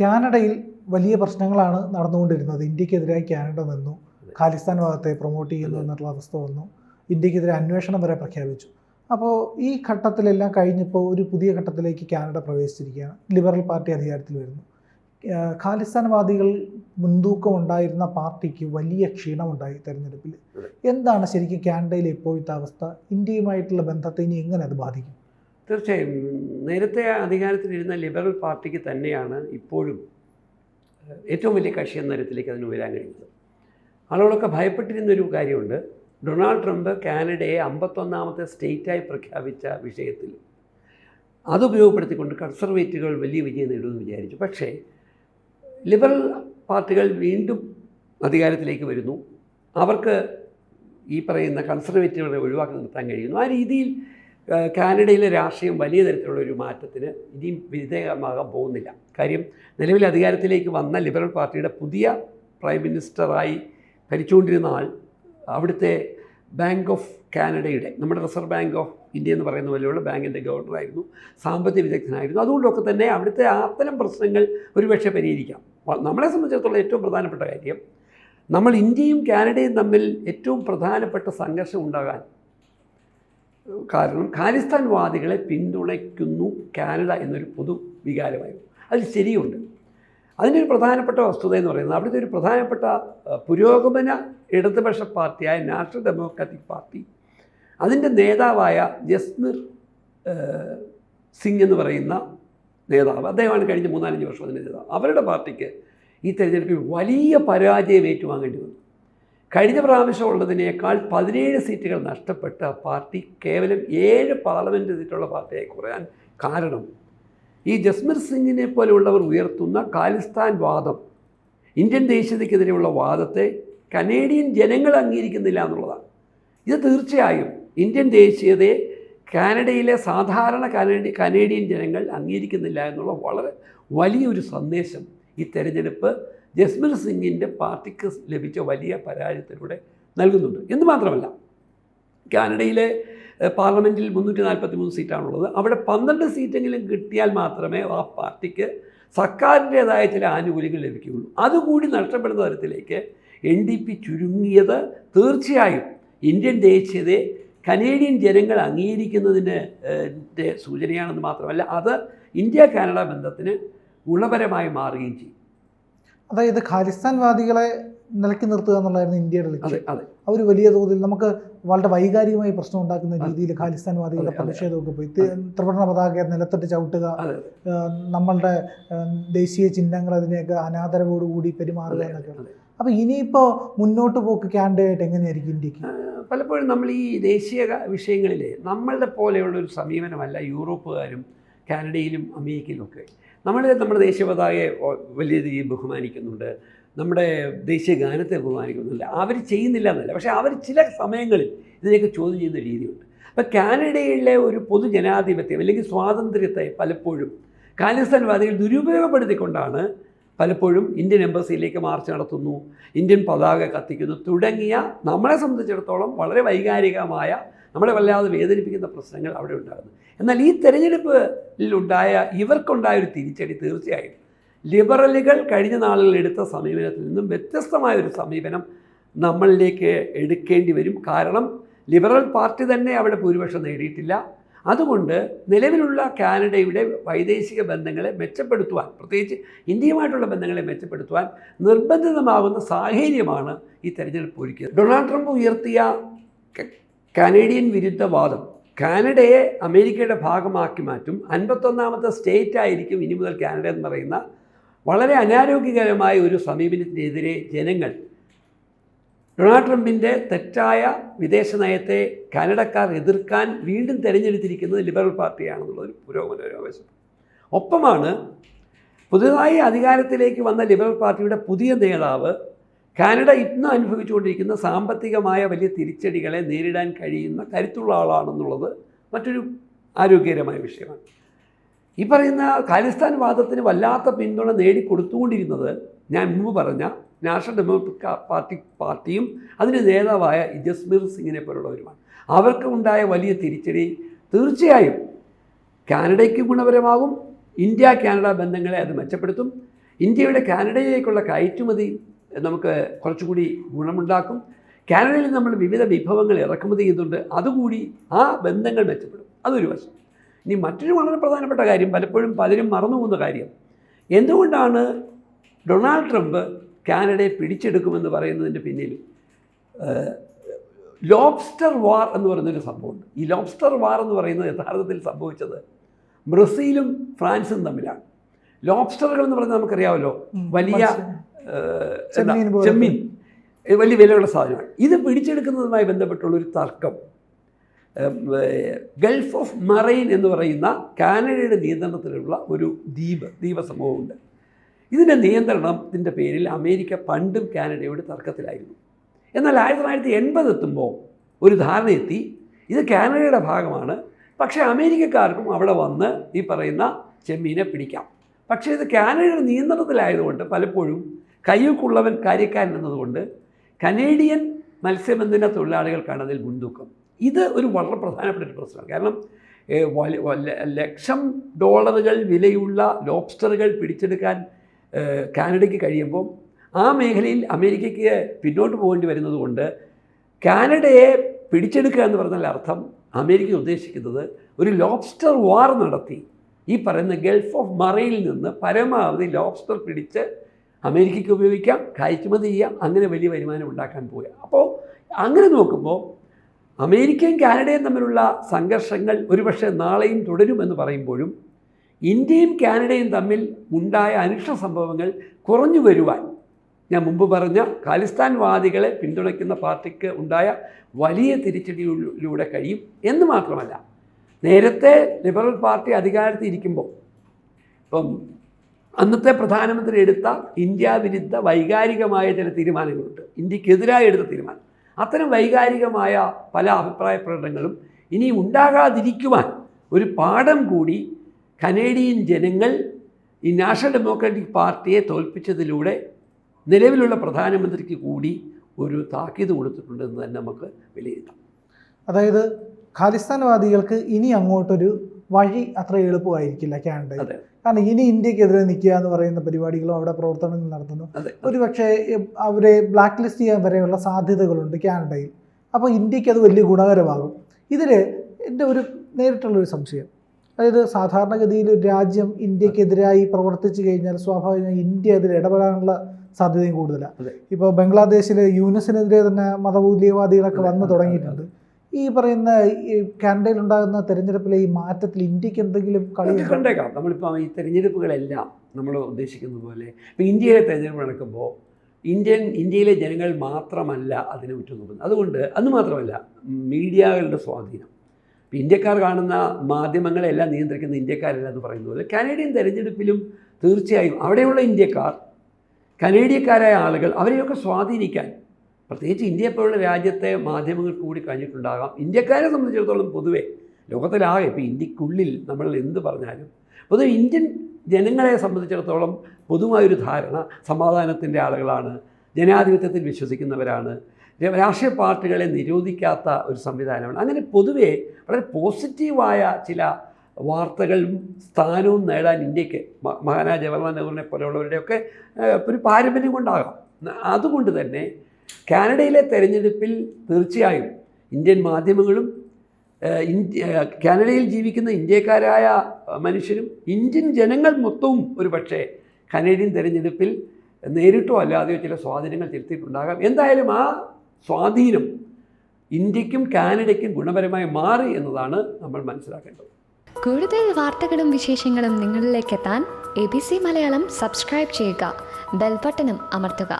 കാനഡയിൽ വലിയ പ്രശ്നങ്ങളാണ് നടന്നുകൊണ്ടിരുന്നത്. ഇന്ത്യക്കെതിരായി കാനഡ നിന്നു. ഖാലിസ്ഥാൻ ഭാഗത്തെ പ്രൊമോട്ട് ചെയ്യുന്നു എന്നുള്ള അവസ്ഥ വന്നു. ഇന്ത്യക്കെതിരെ അന്വേഷണം വരെ പ്രഖ്യാപിച്ചു. അപ്പോൾ ഈ ഘട്ടത്തിലെല്ലാം കഴിഞ്ഞപ്പോൾ ഒരു പുതിയ ഘട്ടത്തിലേക്ക് കാനഡ പ്രവേശിച്ചിരിക്കുകയാണ്. ലിബറൽ പാർട്ടി അധികാരത്തിൽ വരുന്നു. ഖാലിസ്ഥാൻവാദികൾ മുൻതൂക്കം ഉണ്ടായിരുന്ന പാർട്ടിക്ക് വലിയ ക്ഷീണമുണ്ടായി തെരഞ്ഞെടുപ്പിൽ എന്താണ് ശരിക്കും കാനഡയിലെ ഇപ്പോഴത്തെ അവസ്ഥ? ഇന്ത്യയുമായിട്ടുള്ള ബന്ധത്തെ ഇനി എങ്ങനെ അത് ബാധിക്കും? തീർച്ചയായും. നേരത്തെ അധികാരത്തിലിരുന്ന ലിബറൽ പാർട്ടിക്ക് തന്നെയാണ് ഇപ്പോഴും ഏറ്റവും വലിയ കക്ഷി എന്ന തരത്തിലേക്ക് അതിന് ഉയരാൻ കഴിയുന്നത് ആളുകളൊക്കെ ഭയപ്പെട്ടിരുന്നൊരു കാര്യമുണ്ട്. ഡൊണാൾഡ് ട്രംപ് കാനഡയെ അമ്പത്തൊന്നാമത്തെ സ്റ്റേറ്റായി പ്രഖ്യാപിച്ച വിഷയത്തിൽ അതുപയോഗപ്പെടുത്തിക്കൊണ്ട് കൺസർവേറ്റീവുകൾ വലിയ വിജയം നേടുമെന്ന് വിചാരിച്ചു. പക്ഷേ ലിബറൽ പാർട്ടികൾ വീണ്ടും അധികാരത്തിലേക്ക് വരുന്നു. അവർക്ക് ഈ പറയുന്ന കൺസർവേറ്റീവുകളെ ഒഴിവാക്കി നിർത്താൻ കഴിയുന്നു. ആ രീതിയിൽ കാനഡയിലെ രാഷ്ട്രീയം വലിയ തരത്തിലുള്ള ഒരു മാറ്റത്തിന് ഇനിയും വിധേയമാകാൻ പോകുന്നില്ല. കാര്യം നിലവിൽ അധികാരത്തിലേക്ക് വന്ന ലിബറൽ പാർട്ടിയുടെ പുതിയ പ്രൈം മിനിസ്റ്ററായി ഭരിച്ചുകൊണ്ടിരുന്ന ആൾ അവിടുത്തെ ബാങ്ക് ഓഫ് കാനഡയുടെ നമ്മുടെ റിസർവ് ബാങ്ക് ഓഫ് ഇന്ത്യ എന്ന് പറയുന്ന പോലെയുള്ള ബാങ്കിന്റെ ഗവർണറായിരുന്നു സാമ്പത്തിക വിദഗ്ധനായിരുന്നു. അതുകൊണ്ടൊക്കെ തന്നെ അവിടുത്തെ അത്തരം പ്രശ്നങ്ങൾ ഒരുപക്ഷെ പരിഹരിക്കാം. നമ്മളെ സംബന്ധിച്ചിടത്തോളം ഏറ്റവും പ്രധാനപ്പെട്ട കാര്യം നമ്മൾ ഇന്ത്യയും കാനഡയും തമ്മിൽ ഏറ്റവും പ്രധാനപ്പെട്ട സംഘർഷം ഉണ്ടാകാൻ കാരണം ഖാലിസ്ഥാൻ വാദികളെ പിന്തുണയ്ക്കുന്നു കാനഡ എന്നൊരു പൊതു വികാരമായിരുന്നു അതിൽ ശരിയുണ്ട്. അതിന്റെ ഒരു പ്രധാനപ്പെട്ട വസ്തുത എന്ന് പറയുന്നത് അവിടുത്തെ ഒരു പ്രധാനപ്പെട്ട പുരോഗമന ഇടതുപക്ഷ പാർട്ടിയായ നാഷണൽ ഡെമോക്രാറ്റിക് പാർട്ടി. അതിന്റെ നേതാവായ ജസ്മിർ സിംഗ് എന്ന് പറയുന്ന നേതാവ് അദ്ദേഹമാണ് കഴിഞ്ഞ മൂന്നാലഞ്ച് വർഷം അതിന്റെ നേതാവ്. അവരുടെ പാർട്ടിക്ക് ഈ തെരഞ്ഞെടുപ്പിൽ വലിയ പരാജയം ഏറ്റുവാങ്ങേണ്ടി വന്നു. കഴിഞ്ഞ പ്രാവശ്യം ഉള്ളതിനേക്കാൾ പതിനേഴ് സീറ്റുകൾ നഷ്ടപ്പെട്ട പാർട്ടി കേവലം ഏഴ് പാർലമെന്റ് സീറ്റുള്ള പാർട്ടിയായി കുറയാൻ കാരണം ഈ ജസ്മിർ സിംഗിനെ പോലെയുള്ളവർ ഉയർത്തുന്ന ഖാലിസ്ഥാൻ വാദം ഇന്ത്യൻ ദേശീയതയ്ക്കെതിരെയുള്ള വാദത്തെ കനേഡിയൻ ജനങ്ങൾ അംഗീകരിക്കുന്നില്ല എന്നുള്ളതാണ്. ഇത് തീർച്ചയായും ഇന്ത്യൻ ദേശീയതയെ കാനഡയിലെ സാധാരണ കനേഡി കനേഡിയൻ ജനങ്ങൾ അംഗീകരിക്കുന്നില്ല എന്നുള്ള വളരെ വലിയൊരു സന്ദേശം ഈ തെരഞ്ഞെടുപ്പ് ജസ്മിർ സിംഗിന്റെ പാർട്ടിക്ക് ലഭിച്ച വലിയ പരാജയത്തിലൂടെ നൽകുന്നുണ്ട്. എന്ന് മാത്രമല്ല കാനഡയിലെ പാർലമെന്റിൽ മുന്നൂറ്റി നാൽപ്പത്തി മൂന്ന് സീറ്റാണുള്ളത്. അവിടെ പന്ത്രണ്ട് സീറ്റെങ്കിലും കിട്ടിയാൽ മാത്രമേ ആ പാർട്ടിക്ക് സർക്കാരിന്റേതായ ചില ആനുകൂല്യങ്ങൾ ലഭിക്കുകയുള്ളൂ. അതുകൂടി നഷ്ടപ്പെടുന്ന തരത്തിലേക്ക് എൻ ഡി പി ചുരുങ്ങിയത് തീർച്ചയായും ഇന്ത്യൻ ദേശീയതയെ കനേഡിയൻ ജനങ്ങൾ അംഗീകരിക്കുന്നതിന് സൂചനയാണെന്ന് മാത്രമല്ല അത് ഇന്ത്യ കാനഡ ബന്ധത്തിന് ഗുണപരമായി മാറുകയും ചെയ്യും. അതായത് ഖാലിസ്ഥാൻവാദികളെ നിലയ്ക്ക് നിർത്തുക എന്നുള്ളതായിരുന്നു ഇന്ത്യയുടെ ലക്ഷ്യം. അവർ വലിയ തോതിൽ നമുക്ക് വളരെ വൈകാരികമായി പ്രശ്നം ഉണ്ടാക്കുന്ന രീതിയിൽ ഖാലിസ്ഥാൻവാദികളുടെ. പ്രതിഷേധമൊക്കെ പോയി. ത്രിവർണ പതാക നിലത്തിട്ട് ചവിട്ടുക നമ്മളുടെ ദേശീയ ചിഹ്നങ്ങൾ അതിനെയൊക്കെ അനാദരവോടുകൂടി പെരുമാറുക എന്നൊക്കെ. അപ്പോൾ ഇനിയിപ്പോൾ മുന്നോട്ട് പോക്ക് കാൻഡിഡേറ്റ് എങ്ങനെയായിരിക്കും ഇന്ത്യയ്ക്ക്? പലപ്പോഴും നമ്മൾ ഈ ദേശീയ വിഷയങ്ങളിൽ നമ്മളുടെ പോലെയുള്ള ഒരു സമീപനമല്ല യൂറോപ്പുകാരും കാനഡയിലും അമേരിക്കയിലും ഒക്കെ നമ്മൾ നമ്മുടെ ദേശീയ പതാകയെ വലിയ രീതിയിൽ ബഹുമാനിക്കുന്നുണ്ട്. നമ്മുടെ ദേശീയ ഗാനത്തെ ബഹുമാനിക്കുന്നുണ്ട്. അവർ ചെയ്യുന്നില്ല എന്നല്ല. പക്ഷേ അവർ ചില സമയങ്ങളിൽ ഇതിനെയൊക്കെ ചോദ്യം ചെയ്യുന്ന രീതിയുണ്ട്. അപ്പോൾ കാനഡയിലെ ഒരു പൊതുജനാധിപത്യം അല്ലെങ്കിൽ സ്വാതന്ത്ര്യത്തെ പലപ്പോഴും ഖാലിസ്ഥാൻവാദികൾ ദുരുപയോഗപ്പെടുത്തിക്കൊണ്ടാണ് പലപ്പോഴും ഇന്ത്യൻ എംബസിയിലേക്ക് മാർച്ച് നടത്തുന്നു ഇന്ത്യൻ പതാക കത്തിക്കുന്നു തുടങ്ങിയ നമ്മളെ സംബന്ധിച്ചിടത്തോളം വളരെ വൈകാരികമായ നമ്മളെ വല്ലാതെ വേദനിപ്പിക്കുന്ന പ്രശ്നങ്ങൾ അവിടെ ഉണ്ടാകുന്നു. എന്നാൽ ഈ തെരഞ്ഞെടുപ്പിലുണ്ടായ ഇവർക്കുണ്ടായ ഒരു തിരിച്ചടി തീർച്ചയായും ലിബറലുകൾ കഴിഞ്ഞ നാളുകളിൽ എടുത്ത സമീപനത്തിൽ നിന്നും വ്യത്യസ്തമായ ഒരു സമീപനം നമ്മളിലേക്ക് എടുക്കേണ്ടി വരും. കാരണം ലിബറൽ പാർട്ടി തന്നെ അവിടെ ഭൂരിപക്ഷം നേടിയിട്ടില്ല. അതുകൊണ്ട് നിലവിലുള്ള കാനഡയുടെ വൈദേശിക ബന്ധങ്ങളെ മെച്ചപ്പെടുത്തുവാൻ പ്രത്യേകിച്ച് ഇന്ത്യയുമായിട്ടുള്ള ബന്ധങ്ങളെ മെച്ചപ്പെടുത്തുവാൻ നിർബന്ധിതമാകുന്ന സാഹചര്യമാണ് ഈ തെരഞ്ഞെടുപ്പ് ഒരുക്കിയത്. ഡൊണാൾഡ് ട്രംപ് ഉയർത്തിയ കനേഡിയൻ വിരുദ്ധ വാദം കാനഡയെ അമേരിക്കയുടെ ഭാഗമാക്കി മാറ്റും. അൻപത്തൊന്നാമത്തെ സ്റ്റേറ്റ് ആയിരിക്കും ഇനി മുതൽ കാനഡ എന്ന് പറയുന്ന വളരെ അനാരോഗ്യകരമായ ഒരു സമീപനത്തിനെതിരെ ജനങ്ങൾ ഡൊണാൾഡ് ട്രംപിന്റെ തെറ്റായ വിദേശ നയത്തെ കാനഡക്കാർ എതിർക്കാൻ വീണ്ടും തിരഞ്ഞെടുത്തിരിക്കുന്നത് ലിബറൽ പാർട്ടിയാണെന്നുള്ളൊരു പുരോഗമന ഒരു ആവശ്യം ഒപ്പമാണ് പുതുതായി അധികാരത്തിലേക്ക് വന്ന ലിബറൽ പാർട്ടിയുടെ പുതിയ നേതാവ് കാനഡ ഇന്ന് അനുഭവിച്ചുകൊണ്ടിരിക്കുന്ന സാമ്പത്തികമായ വലിയ തിരിച്ചടികളെ നേരിടാൻ കഴിയുന്ന കരുത്തുള്ള ആളാണെന്നുള്ളത് മറ്റൊരു ആരോഗ്യകരമായ വിഷയമാണ്. ഈ പറയുന്ന ഖാലിസ്ഥാൻ വാദത്തിന് വല്ലാത്ത പിന്തുണ നേടിക്കൊടുത്തുകൊണ്ടിരുന്നത് ഞാൻ മുമ്പ് പറഞ്ഞ നാഷണൽ ഡെമോക്രാറ്റിക് പാർട്ടി പാർട്ടിയും അതിന്റെ നേതാവായ ജസ്മീർ സിംഗിനെ പോലുള്ളവരുമാണ്. അവർക്ക് ഉണ്ടായ വലിയ തിരിച്ചടി തീർച്ചയായും കാനഡയ്ക്ക് ഗുണപരമാകും ഇന്ത്യ കാനഡ ബന്ധങ്ങളെ അത് മെച്ചപ്പെടുത്തും ഇന്ത്യയുടെ കാനഡയിലേക്കുള്ള കയറ്റുമതി നമുക്ക് കുറച്ചുകൂടി ഗുണമുണ്ടാക്കും. കാനഡയിൽ നമ്മൾ വിവിധ വിഭവങ്ങൾ ഇറക്കുമതി ചെയ്യുന്നുണ്ട്. അതുകൂടി ആ ബന്ധങ്ങൾ മെച്ചപ്പെടും. അതൊരു വശം. ഇനി മറ്റൊരു വളരെ പ്രധാനപ്പെട്ട കാര്യം പലപ്പോഴും പലരും മറന്നു പോകുന്ന കാര്യം. എന്തുകൊണ്ടാണ് ഡൊണാൾഡ് ട്രംപ് കാനഡയെ പിടിച്ചെടുക്കുമെന്ന് പറയുന്നതിന്റെ പിന്നിൽ? ലോബ്സ്റ്റർ വാർ എന്ന് പറയുന്നൊരു സംഭവമുണ്ട്. ഈ ലോബ്സ്റ്റർ വാർ എന്ന് പറയുന്നത് യഥാർത്ഥത്തിൽ സംഭവിച്ചത് ബ്രസീലും ഫ്രാൻസും തമ്മിലാണ്. ലോബ്സ്റ്ററുകൾ എന്ന് പറഞ്ഞാൽ നമുക്കറിയാമല്ലോ വലിയ ചെമ്മീൻ വലിയ വിലയുള്ള സാധനമാണ്. ഇത് പിടിച്ചെടുക്കുന്നതുമായി ബന്ധപ്പെട്ടുള്ള ഒരു തർക്കം. ഗൾഫ് ഓഫ് മറൈൻ എന്ന് പറയുന്ന കാനഡയുടെ നിയന്ത്രണത്തിലുള്ള ഒരു ദ്വീപ് ദ്വീപ സമൂഹമുണ്ട് ഇതിന്റെ നിയന്ത്രണത്തിന്റെ പേരിൽ അമേരിക്ക പണ്ടും കാനഡയോട് തർക്കത്തിലായിരുന്നു. എന്നാൽ ആയിരത്തി തൊള്ളായിരത്തി എൺപത് എത്തുമ്പോൾ ഒരു ധാരണ എത്തി ഇത് കാനഡയുടെ ഭാഗമാണ്. പക്ഷേ അമേരിക്കക്കാർക്കും അവിടെ വന്ന് ഈ പറയുന്ന ചെമ്മീനെ പിടിക്കാം. പക്ഷേ ഇത് കാനഡയുടെ നിയന്ത്രണത്തിലായതുകൊണ്ട് പലപ്പോഴും കയ്യൂക്കുള്ളവൻ കാര്യക്കാരൻ എന്നതുകൊണ്ട് കനേഡിയൻ മത്സ്യബന്ധന തൊഴിലാളികൾക്കാണ് അതിൽ മുൻതൂക്കം. ഇത് ഒരു വളരെ പ്രധാനപ്പെട്ട ഒരു പ്രശ്നമാണ്. കാരണം ലക്ഷം ഡോളറുകൾ വിലയുള്ള ലോബ്സ്റ്ററുകൾ പിടിച്ചെടുക്കാൻ കാനഡയ്ക്ക് കഴിയുമ്പോൾ ആ മേഖലയിൽ അമേരിക്കയ്ക്ക് പിന്നോട്ട് പോകേണ്ടി വരുന്നത് കൊണ്ട് കാനഡയെ പിടിച്ചെടുക്കുക എന്ന് പറഞ്ഞാൽ അർത്ഥം അമേരിക്ക ഉദ്ദേശിക്കുന്നത് ഒരു ലോബ്സ്റ്റർ വാർ നടത്തി. ഈ പറയുന്ന ഗൾഫ് ഓഫ് മറയിൽ നിന്ന് പരമാവധി ലോബ്സ്റ്റർ പിടിച്ച് അമേരിക്കയ്ക്ക് ഉപയോഗിക്കാം കയറ്റുമതി ചെയ്യാം അങ്ങനെ വലിയ വരുമാനം ഉണ്ടാക്കാൻ പോവുക. അപ്പോൾ അങ്ങനെ നോക്കുമ്പോൾ അമേരിക്കയും കാനഡയും തമ്മിലുള്ള സംഘർഷങ്ങൾ ഒരുപക്ഷെ നാളെയും തുടരുമെന്ന് പറയുമ്പോഴും ഇന്ത്യയും കാനഡയും തമ്മിൽ ഉണ്ടായ അനിഷ്ട സംഭവങ്ങൾ കുറഞ്ഞു വരുവാൻ ഞാൻ മുമ്പ് പറഞ്ഞ ഖാലിസ്ഥാൻവാദികളെ പിന്തുണയ്ക്കുന്ന പാർട്ടിക്ക് ഉണ്ടായ വലിയ തിരിച്ചടിയിലൂടെ കഴിയും എന്ന് മാത്രമല്ല നേരത്തെ ലിബറൽ പാർട്ടി അധികാരത്തിൽ ഇരിക്കുമ്പോൾ ഇപ്പം അന്നത്തെ പ്രധാനമന്ത്രി എടുത്ത ഇന്ത്യ വിരുദ്ധ വൈകാരികമായ ചില തീരുമാനങ്ങളുണ്ട്. ഇന്ത്യക്കെതിരായി എടുത്ത തീരുമാനം. അത്തരം വൈകാരികമായ പല അഭിപ്രായ പ്രകടനങ്ങളും ഇനി ഉണ്ടാകാതിരിക്കുവാൻ ഒരു പാഠം കൂടി കനേഡിയൻ ജനങ്ങൾ ഈ നാഷണൽ ഡെമോക്രാറ്റിക് പാർട്ടിയെ തോൽപ്പിച്ചതിലൂടെ നിലവിലുള്ള പ്രധാനമന്ത്രിക്ക് കൂടി ഒരു താക്കീത് കൊടുത്തിട്ടുണ്ടെന്ന് തന്നെ നമുക്ക് വിലയിരുത്താം. അതായത് ഖാലിസ്ഥാൻവാദികൾക്ക് ഇനി അങ്ങോട്ടൊരു വഴി അത്ര എളുപ്പമായിരിക്കില്ല കാനഡയിൽ. കാരണം ഇനി ഇന്ത്യക്കെതിരെ നിൽക്കുക എന്ന് പറയുന്ന പരിപാടികളും അവിടെ പ്രവർത്തനങ്ങൾ നടത്തുന്നു. ഒരുപക്ഷെ അവരെ ബ്ലാക്ക് ലിസ്റ്റ് ചെയ്യാൻ വരെയുള്ള സാധ്യതകളുണ്ട് കാനഡയിൽ. അപ്പോൾ ഇന്ത്യയ്ക്ക് അത് വലിയ ഗുണകരമാകും. ഇതിൽ എന്റെ ഒരു നേരിട്ടുള്ള ഒരു സംശയം. അതായത് സാധാരണഗതിയിൽ ഒരു രാജ്യം ഇന്ത്യക്കെതിരായി പ്രവർത്തിച്ചു കഴിഞ്ഞാൽ സ്വാഭാവികമായി ഇന്ത്യ അതിൽ ഇടപെടാനുള്ള സാധ്യതയും കൂടുതലാണ്. ഇപ്പോൾ ബംഗ്ലാദേശിൽ യൂനസിനെതിരെ തന്നെ മതമൂല്യവാദികളൊക്കെ വന്നു തുടങ്ങിയിട്ടുണ്ട്. ഈ പറയുന്ന ഈ കാനഡയിൽ ഉണ്ടാകുന്ന തെരഞ്ഞെടുപ്പിലെ ഈ മാറ്റത്തിൽ ഇന്ത്യയ്ക്ക് എന്തെങ്കിലും കളി കണ്ടേക്കാം. നമ്മളിപ്പോൾ ഈ തെരഞ്ഞെടുപ്പുകളെല്ലാം നമ്മൾ ഉദ്ദേശിക്കുന്ന പോലെ ഇപ്പോൾ ഇന്ത്യയിലെ തെരഞ്ഞെടുപ്പ് നടക്കുമ്പോൾ ഇന്ത്യൻ ഇന്ത്യയിലെ ജനങ്ങൾ മാത്രമല്ല അതിനെ ഉറ്റുനോക്കുന്നത്. അതുകൊണ്ട് അത് മാത്രമല്ല മീഡിയകളുടെ സ്വാധീനം. ഇപ്പോൾ ഇന്ത്യക്കാർ കാണുന്ന മാധ്യമങ്ങളെല്ലാം നിയന്ത്രിക്കുന്ന ഇന്ത്യക്കാരല്ല എന്ന് പറയുന്ന പോലെ കനേഡിയൻ തെരഞ്ഞെടുപ്പിലും തീർച്ചയായും അവിടെയുള്ള ഇന്ത്യക്കാർ കനേഡിയക്കാരായ ആളുകൾ അവരെയൊക്കെ സ്വാധീനിക്കാൻ പ്രത്യേകിച്ച് ഇന്ത്യയെ പോലുള്ള രാജ്യത്തെ മാധ്യമങ്ങൾ കൂടി കഴിഞ്ഞിട്ടുണ്ടാകാം. ഇന്ത്യക്കാരെ സംബന്ധിച്ചിടത്തോളം പൊതുവേ ലോകത്തിലാകെ ഇപ്പോൾ ഇന്ത്യക്കുള്ളിൽ നമ്മൾ എന്ത് പറഞ്ഞാലും പൊതുവെ ഇന്ത്യൻ ജനങ്ങളെ സംബന്ധിച്ചിടത്തോളം പൊതുവായൊരു ധാരണ സമാധാനത്തിന്റെ ആളുകളാണ് ജനാധിപത്യത്തിൽ വിശ്വസിക്കുന്നവരാണ് രാഷ്ട്രീയ പാർട്ടികളെ നിരോധിക്കാത്ത ഒരു സംവിധാനമാണ്. അങ്ങനെ പൊതുവേ വളരെ പോസിറ്റീവായ ചില വാർത്തകളും സ്ഥാനവും നേടാൻ ഇന്ത്യയ്ക്ക് മഹാനാ ജവഹർലാൽ നെഹ്റുവിനെ പോലെയുള്ളവരുടെയൊക്കെ ഒരു പാരമ്പര്യം കൊണ്ടാകാം. അതുകൊണ്ട് തന്നെ കാനഡയിലെ തെരഞ്ഞെടുപ്പിൽ തീർച്ചയായും ഇന്ത്യൻ മാധ്യമങ്ങളും ഇന്ത്യ കാനഡയിൽ ജീവിക്കുന്ന ഇന്ത്യക്കാരായ മനുഷ്യരും ഇന്ത്യൻ ജനങ്ങൾ മൊത്തവും ഒരു പക്ഷേ കനേഡിയൻ തെരഞ്ഞെടുപ്പിൽ നേരിട്ടോ അല്ലാതെയോ ചില സ്വാധീനങ്ങൾ ചെലുത്തിയിട്ടുണ്ടാകാം. എന്തായാലും ആ സ്വാധീനം ഇന്ത്യക്കും കാനഡയ്ക്കും ഗുണപരമായി മാറി എന്നതാണ് നമ്മൾ മനസ്സിലാക്കേണ്ടത്. കൂടുതൽ വാർത്തകളും വിശേഷങ്ങളും നിങ്ങളിലേക്ക് എത്താൻ A B C Malayalam subscribe ചെയ്യുക ബെൽബട്ടനും അമർത്തുക.